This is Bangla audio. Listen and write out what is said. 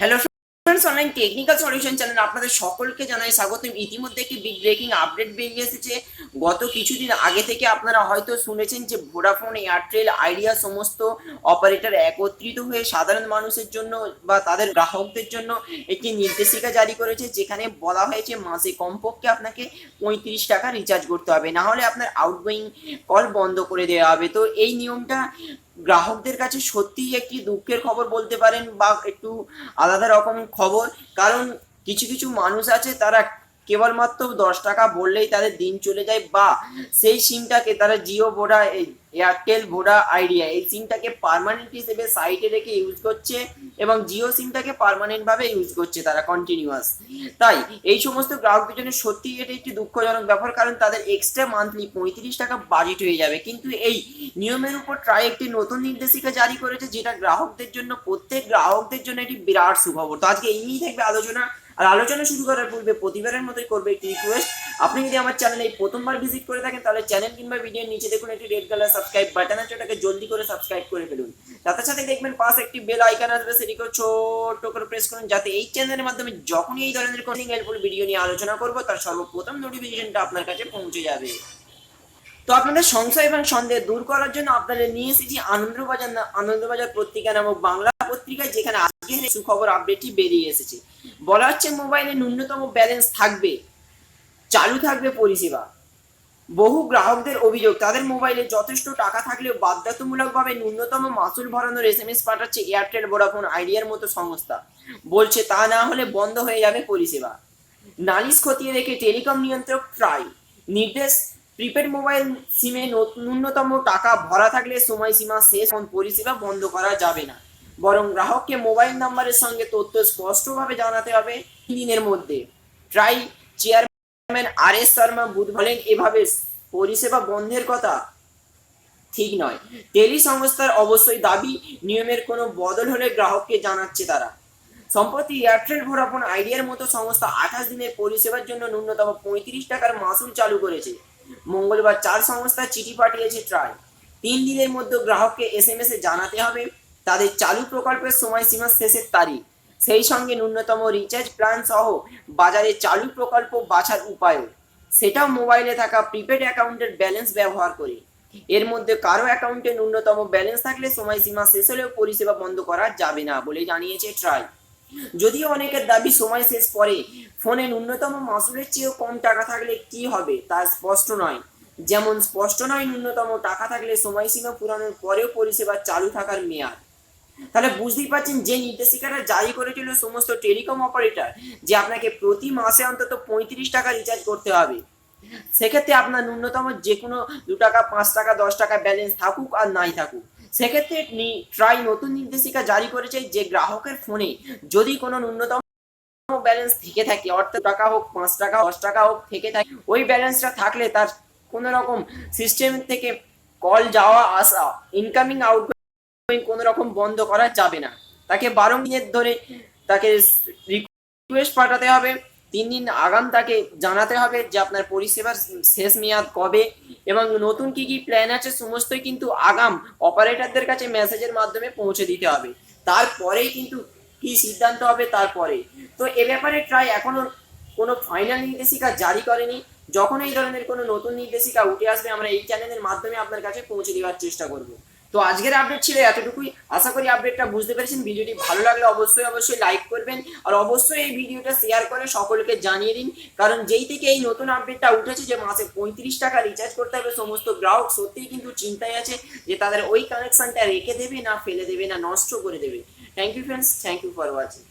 Hello friends online technical solution channel আপনাদের সকলকে জানাই স্বাগত ইতিমধ্যে একটি বিগ ব্রেকিং আপডেট বেরিয়ে এসেছে। গত কিছুদিন আগে থেকে আপনারা হয়তো শুনেছেন যে ভোডাফোন এয়ারটেল আইডিয়া সমস্ত অপারেটর একত্রিত হয়ে সাধারণ মানুষের জন্য বা তাদের গ্রাহকদের জন্য একটি নির্দেশিকা জারি করেছে, যেখানে বলা হয়েছে মাসে কমপক্ষে আপনাকে পঁয়ত্রিশ টাকা রিচার্জ করতে হবে। না হলে আপনার আউটগোয়িং কল বন্ধ করে দেওয়া হবে। তো এই নিয়মটা গ্রাহকদের কাছে সত্যিই একটি দুঃখের খবর বলতে পারেন বা একটু আলাদা রকম খবর। কারণ কিছু কিছু মানুষ আছে, তারা কেবলমাত্র দশ টাকা বললেই তাদের দিন চলে যায়, বা সেই সিমটাকে তারা Jio Voda Airtel Voda Idea এই সিমটাকে পার্মানেন্ট হিসেবে সাইটে রেখে ইউজ করছে এবং জিও সিমটাকে পার্মানেন্ট ভাবে ইউজ করছে তারা কন্টিনিউয়াস তাই এই সমস্ত গ্রাহকদের জন্য সত্যি এটা একটি দুঃখজনক ব্যাপার, কারণ তাদের এক্সট্রা মান্থলি পঁয়ত্রিশ টাকা বাজেট হয়ে যাবে। কিন্তু এই নিয়মের উপর ট্রাই একটি নতুন নির্দেশিকা জারি করেছে, যেটা গ্রাহকদের জন্য, প্রত্যেক গ্রাহকদের জন্য একটি বিরাট সুখবর। তো আজকে এই নিয়েই থাকবে আলোচনা। আর আলোচনা শুরু করার পূর্বে প্রতিবারের মতোই করবে একটি রিকোয়েস্ট আপনি যদি আমার চ্যানেলে এই প্রথমবার ভিজিট করে থাকেন, তাহলে চ্যানেল কিংবা ভিডিওর নিচে দেখুন একটি রেড কালার সাবস্ক্রাইব বাটন আছে, ওটাকে জলদি করে সাবস্ক্রাইব করে ফেলুন। সাথে সাথে দেখবেন পাশে একটি বেল আইকন আসবে, সেটিকেও ছোট করে প্রেস করুন, যাতে এই চ্যানেলের মাধ্যমে যখনই এই ধরনের কোনো হেল্পফুল ভিডিও নিয়ে আলোচনা করব, তার সর্বপ্রথম নোটিফিকেশনটা আপনার কাছে পৌঁছে যাবে। তো আপনাদের সংশয় এবং সন্দেহ দূর করার জন্য আপনাদের নিয়ে এসেছি আনন্দবাজার আনন্দবাজার পত্রিকা নামক বাংলা পত্রিকায় যেখানে আজকে সুখবর আপডেটটি বেরিয়ে এসেছে। বলা হচ্ছে মোবাইলে ন্যূনতম ব্যালেন্স থাকবে, চালু থাকবে পরিষেবা। বহু গ্রাহকদের অভিযোগ, তাদের মোবাইলে যথেষ্ট টাকা থাকলেও বাধ্যতামূলকভাবে ন্যূনতম মাসুল ভরানোর এস এম এস পাঠাচ্ছে এয়ারটেল ভোডাফোন আইডিয়ার মতো সংস্থা। বলছে, তা না হলে বন্ধ হয়ে যাবে পরিষেবা। নালিশ খতিয়ে রেখে টেলিকম নিয়ন্ত্রক ট্রাই। নির্দেশ, প্রিপেড মোবাইল সিমে নত- ন্যূনতম টাকা ভরা থাকলে সময়সীমা শেষ পরিষেবা বন্ধ করা যাবে না। বরং গ্রাহককে মোবাইল নাম্বারের সঙ্গে তথ্য স্পষ্টভাবে জানাতে হবে দিনের মধ্যে। TRAI chairman R S Sharma বুধ বলেন, এভাবে পরিষেবা বন্ধের কথা ঠিক নয়। টেলি সংস্থার অবশ্যই দাবি, নিয়মের কোনো বদল হলে গ্রাহককে জানাচ্ছে তারা। সম্প্রতি এয়ারটেল, ভোডাফোন আইডিয়ার মতো সংস্থা আঠাশ দিনের পরিষেবার জন্য ন্যূনতম পঁয়ত্রিশ টাকার মাসুল চালু করেছে। মঙ্গলবার চার সংস্থা চিঠি পাঠিয়েছে ট্রাই। তিন দিনের মধ্যে গ্রাহককে এস এ জানাতে হবে। তাদের চালু প্রকল্পের সময়সীমা শেষের তারিখ। সেই সঙ্গে ন্যূনতম রিচার্জ প্ল্যান সহ বাজারে চালু প্রকল্প বাছার উপায়ও। সেটাও মোবাইলে থাকা প্রিপেড অ্যাকাউন্টের ব্যালেন্স ব্যবহার করে। এর মধ্যে কারও অ্যাকাউন্টে ন্যূনতম ব্যালেন্স থাকলে সময়সীমা শেষ হলেও পরিষেবা বন্ধ করা যাবে না বলে জানিয়েছে ট্রাই যদিও অনেকের দাবি সময় শেষ পরে ফোনে ন্যূনতম মাসুলের চেয়েও কম টাকা থাকলে কি হবে তা স্পষ্ট নয়। যেমন স্পষ্ট নয় ন্যূনতম টাকা থাকলে সময়সীমা পুরানোর পরেও পরিষেবা চালু থাকার মেয়াদ। তাহলে বুঝতেই পারছেন যে নির্দেশিকাটা জারি করেছিল সমস্ত টেলিকম অপারেটর যে আপনাকে প্রতি মাসে অন্তত পঁয়ত্রিশ টাকা রিচার্জ করতে হবে। সেক্ষেত্রে আপনার ন্যূনতম যে কোনো দু টাকা, পাঁচ টাকা, দশ টাকা ব্যালেন্স থাকুক আর নাই থাকুক। সেক্ষেত্রে ট্রাই নতুন নির্দেশিকা জারি করেছে যে গ্রাহকের ফোনে যদি কোনো ন্যূনতম ব্যালেন্স থেকে থাকে, অর্থাৎ টাকা হোক, পাঁচ টাকা, দশ টাকা হোক, থেকে থাকে, ওই ব্যালেন্সটা থাকলে তার কোনো রকম সিস্টেম থেকে কল যাওয়া, আসা ইনকামিং আউটগোয়িং কোনো রকম বন্ধ করা যাবে না। তাকে বারো মিনিট ধরে তাকে রিকোয়েস্ট পাঠাতে হবে। তিন দিন আগাম তাকে জানাতে হবে যে আপনার পরিষেবার শেষ মেয়াদ কবে এবং নতুন কি কি প্ল্যান আছে, সমস্তই কিন্তু আগাম অপারেটরদের কাছে মেসেজের মাধ্যমে পৌঁছে দিতে হবে। তারপরেই কিন্তু কি সিদ্ধান্ত হবে তারপরে। তো এ ব্যাপারে ট্রাই এখনও কোনো ফাইনাল নির্দেশিকা জারি করেনি। যখন এই ধরনের কোনো নতুন নির্দেশিকা উঠে আসবে, আমরা এই চ্যানেলের মাধ্যমে আপনার কাছে পৌঁছে দেওয়ার চেষ্টা করব। তো আজকের আপডেট ছিল এতটুকুই। আশা করি আপডেটটা বুঝতে পেরেছেন। ভিডিওটি ভালো লাগলে অবশ্যই অবশ্যই লাইক করবেন আর অবশ্যই এই ভিডিওটা শেয়ার করে সকলকে জানিয়ে দিন। কারণ যেই থেকে এই নতুন আপডেটটা উঠেছে যে মাসে পঁয়ত্রিশ টাকা রিচার্জ করতে হবে, সমস্ত গ্রাহক সত্যিই কিন্তু চিন্তায় আছে যে তাদের ওই কানেকশনটা রেখে দেবে না, ফেলে দেবে না, নষ্ট করে দেবে। Thank you friends thank you for watching